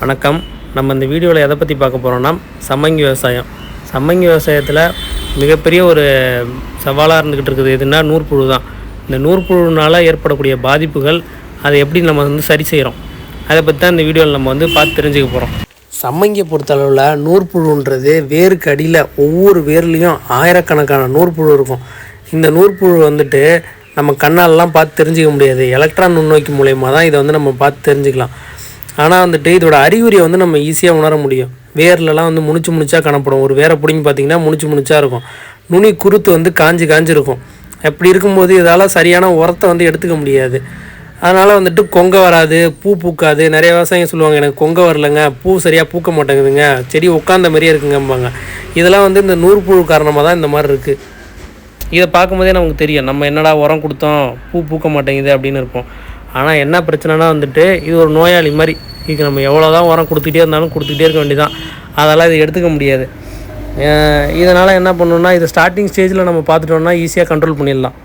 வணக்கம். நம்ம இந்த வீடியோவில் எதை பற்றி பார்க்க போகிறோன்னா சம்மங்கி விவசாயம். சம்மங்கி விவசாயத்தில் மிகப்பெரிய ஒரு சவாலாக இருந்துக்கிட்டு இருக்குது. எதுனா நூற்புழு தான். இந்த நூற்புழுனால் ஏற்படக்கூடிய பாதிப்புகள் அதை எப்படி நம்ம வந்து சரி செய்கிறோம் அதை பற்றி தான் இந்த வீடியோவில் நம்ம வந்து பார்த்து தெரிஞ்சுக்க போகிறோம் சம்மங்கியை பொறுத்தளவில் நூற்புழுன்றது வேருக்கு அடியில் ஒவ்வொரு வேர்லேயும் ஆயிரக்கணக்கான நூற்புழு இருக்கும். இந்த நூற்புழு வந்துட்டு நம்ம கண்ணாலெலாம் பார்த்து தெரிஞ்சுக்க முடியாது. எலக்ட்ரான் நுண்ணோக்கி மூலயமா தான் இதை வந்து நம்ம பார்த்து தெரிஞ்சுக்கலாம். ஆனால் வந்துட்டு இதோட அறிகுறியை வந்து நம்ம ஈஸியாக உணர முடியும். வேர்லலாம் வந்து முணிச்சு முணிச்சா காணப்படும் ஒரு வேரை பிடிங்கி பார்த்தீங்கன்னா முணிச்சு முணிச்சா இருக்கும். நுனி குருத்து வந்து காஞ்சி காஞ்சிருக்கும் அப்படி இருக்கும்போது இதால் சரியான உரத்தை வந்து எடுத்துக்க முடியாது. அதனால் வந்துட்டு கொங்க வராது பூ பூக்காது. நிறைய விவசாயிங்க சொல்லுவாங்க எனக்கு கொங்க வரலங்க. பூ சரியாக பூக்க மாட்டேங்குதுங்க. செடி உட்காந்த மாதிரியே இருக்குங்கம்பாங்க. இதெல்லாம் வந்து இந்த நூற்புழு காரணமாக தான் இந்த மாதிரி இருக்குது இதை பார்க்கும்போதே நமக்கு தெரியும். நம்ம என்னடா உரம் கொடுத்தோம் பூ பூக்க மாட்டேங்குது அப்படின்னு இருப்போம். ஆனால் என்ன பிரச்சனைனா வந்துட்டு இது ஒரு நோயாளி மாதிரி. இதுக்கு நம்ம எவ்வளோ தான் உரம் கொடுத்துட்டே இருந்தாலும் கொடுத்துட்டே இருக்க வேண்டியதான் அதெல்லாம் இதை எடுத்துக்க முடியாது. இதனால் என்ன பண்ணணும்னா இது ஸ்டார்டிங் ஸ்டேஜில் நம்ம பார்த்துட்டோம்னா ஈஸியாக கண்ட்ரோல் பண்ணிடலாம்.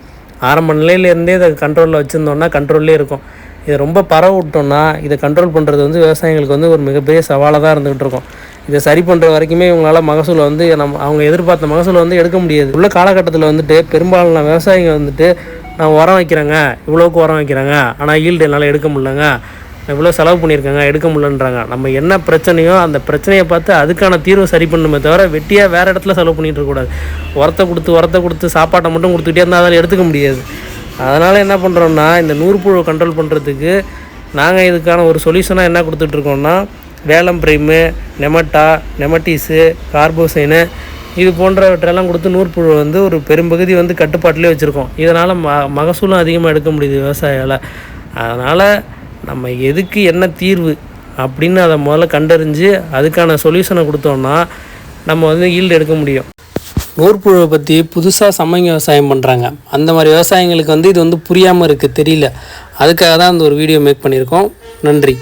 ஆரம்ப நிலையிலேருந்தே இதை கண்ட்ரோலில் வச்சுருந்தோம்னா கண்ட்ரோல்லே இருக்கும். இதை ரொம்ப பரவ விட்டோம்னா இதை கண்ட்ரோல் பண்ணுறது வந்து விவசாயிகளுக்கு வந்து ஒரு மிகப்பெரிய சவாலாக தான் இருந்துகிட்டு இருக்கும். இதை சரி பண்ணுற வரைக்குமே இவங்களால மகசூலை வந்து நம்ம அவங்க எதிர்பார்த்த மகசூலை வந்து எடுக்க முடியாது. உள்ள காலகட்டத்தில் வந்துட்டு பெரும்பாலான விவசாயிங்க வந்துட்டு நான் உரம் வைக்கிறேங்க. இவ்வளோக்கு உரம் வைக்கிறாங்க. ஆனால் ஈல்டு என்னால் எடுக்க முடியலங்க. இவ்வளோ செலவு பண்ணியிருக்காங்க எடுக்க முடியலன்றாங்க. நம்ம என்ன பிரச்சனையோ அந்த பிரச்சனையை பார்த்து அதுக்கான தீர்வு சரி பண்ணணுமே தவிர வெட்டியாக வேறு இடத்துல செலவு பண்ணிகிட்டு இருக்கக்கூடாது உரத்தை கொடுத்து உரத்தை கொடுத்து சாப்பாட்டை மட்டும் கொடுத்துக்கிட்டே இருந்தால் அதில் எடுத்துக்க முடியாது. அதனால் என்ன பண்ணுறோம்னா இந்த நூற்புழுவை கண்ட்ரோல் பண்ணுறதுக்கு நாங்கள் இதுக்கான ஒரு சொல்யூஷனாக என்ன கொடுத்துட்ருக்கோம்னா வேலம் பிரைமு நெமட்டா நெமட்டீஸு கார்போசைனு இது போன்றவற்றெல்லாம் கொடுத்து நூற்புழு வந்து ஒரு பெரும்பகுதி வந்து கட்டுப்பாட்டிலே வச்சுருக்கோம். இதனால் ம மகசூலும் அதிகமாக எடுக்க முடியுது விவசாயால் அதனால் நம்ம எதுக்கு என்ன தீர்வு அப்படின்னு அதை முதல்ல கண்டறிஞ்சு அதுக்கான சொல்யூஷனை கொடுத்தோம்னா நம்ம வந்து ஈல்டு எடுக்க முடியும். நூற்புழுவை பற்றி புதுசாக சமங்க விவசாயம் பண்ணுறாங்க அந்த மாதிரி விவசாயிங்களுக்கு வந்து இது வந்து புரியாமல் இருக்குது தெரியல. அதுக்காக தான் அந்த ஒரு வீடியோ மேக் பண்ணியிருக்கோம். நன்றி.